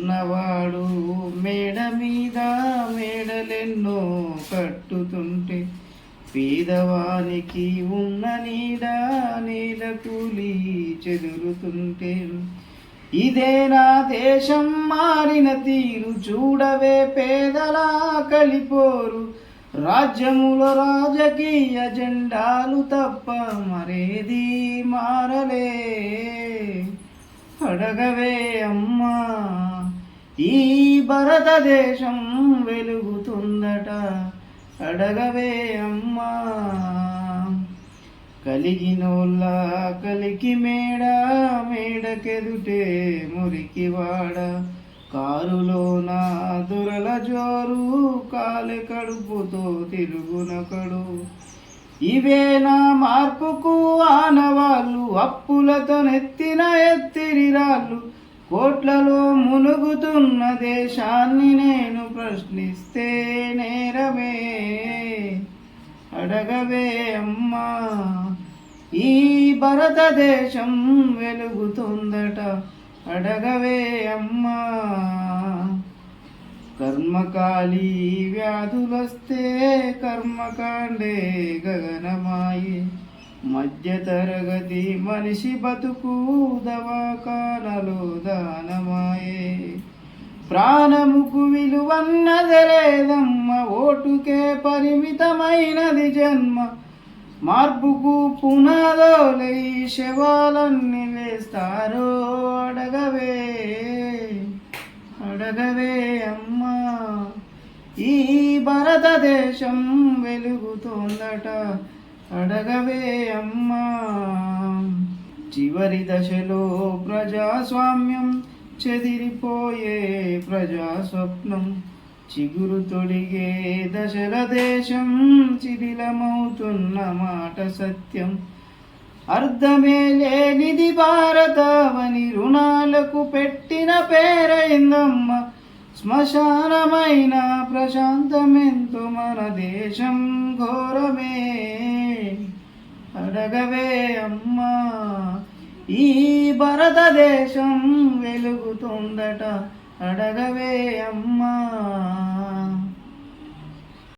ఉన్నవాడు మేడ మీద మేడలెన్నో కట్టుతుంటే పేదవానికి ఉన్న నీడ నేల కూలి చెదురుతుంటే ఇదే నా దేశం మారిన తీరు చూడవే పేదలా కలిపోరు. రాజ్యముల రాజకీయ జెండాలు తప్ప మరేది మారలే. అడగవే అమ్మా. ఈ భారతదేశం వెలుగుతుందట. అడగవే అమ్మా. కలిగినోళ్ళ కలికి మేడ మేడకెదుటే మురికి వాడ కారులో నా దురల జోరు కాలి కడుపుతో తిరుగునకడు. ఇవే నా మార్పుకు ఆనవాళ్ళు అప్పులతో నెత్తిన ఎత్తిరి రాళ్ళు. కోట్లలో మునుగుతున్న దేశాన్ని నేను ప్రశ్నిస్తే నేరమే అడగవే అమ్మా. ఈ భారతదేశం వెలుగుతుందట అడగవే అమ్మా. కర్మకాలి వ్యాధులొస్తే కర్మకాండే గగనమాయే. మధ్య తరగతి మనిషి బతుకు దవాకా దానమాయే ప్రాణముకు విలువన్నదలేదమ్మ ఓటుకే పరిమితమైనది జన్మ. మార్పుకు పునాదోలై శవాలన్నీ వేస్తారో అడగవే అడగవే అమ్మా. ఈ భారతదేశం వెలుగుతోందట అడగవే అమ్మా. చివరి దశలో ప్రజాస్వామ్యం చెదిరిపోయే ప్రజాస్వప్నం. చిగురు తొడిగే దశల దేశం చిదిలమవుతున్న మాట సత్యం. అర్థమే లేనిది భారతవని రుణాలకు పెట్టిన పేరైందమ్మ శ్మశానమైన ప్రశాంతమెంతు మన దేశం ఘోరమే. అడగవే అమ్మా. ఈ భారతదేశం వెలుగుతుందట అడగవే అమ్మా.